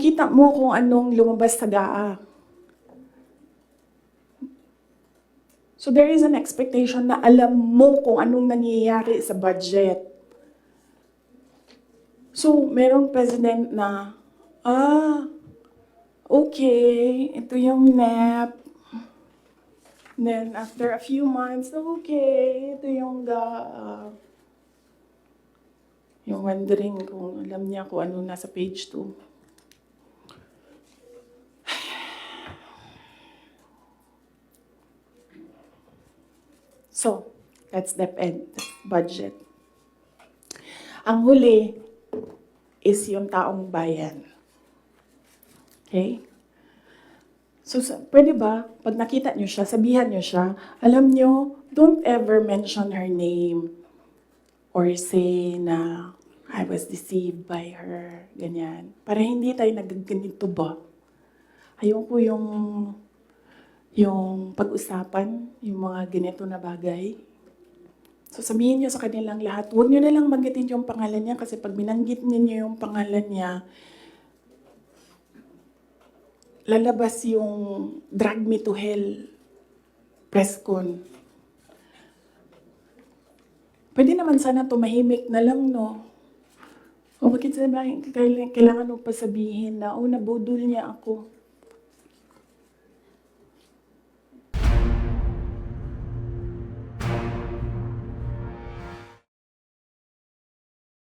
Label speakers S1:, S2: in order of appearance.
S1: nakita mo kung anong lumabas sa GAA. So there is an expectation na alam mo kung anong nangyayari sa budget. So, merong president na, ah, okay, ito yung NEP. Then, after a few months, okay, ito yung GAA. Yung wondering kung alam niya kung ano nasa page 2. So, that's that's budget. Ang huli is yung taong bayan. Okay? So, pwede ba, pag nakita nyo siya, sabihan nyo siya, alam nyo, don't ever mention her name or say na I was deceived by her, ganyan. Para hindi tayo nagaganito ba? Ayoko yung yung pag-usapan, yung mga ganito na bagay. So sabihin nyo sa kanilang lahat, huwag nyo na lang banggitin yung pangalan niya kasi pag binanggit niyo yung pangalan niya, lalabas yung drag me to hell press con. Pwede naman sana tumahimik na lang, no? O bakit sabihin, kailangan mo pa sabihin na, oh, nabudol niya ako.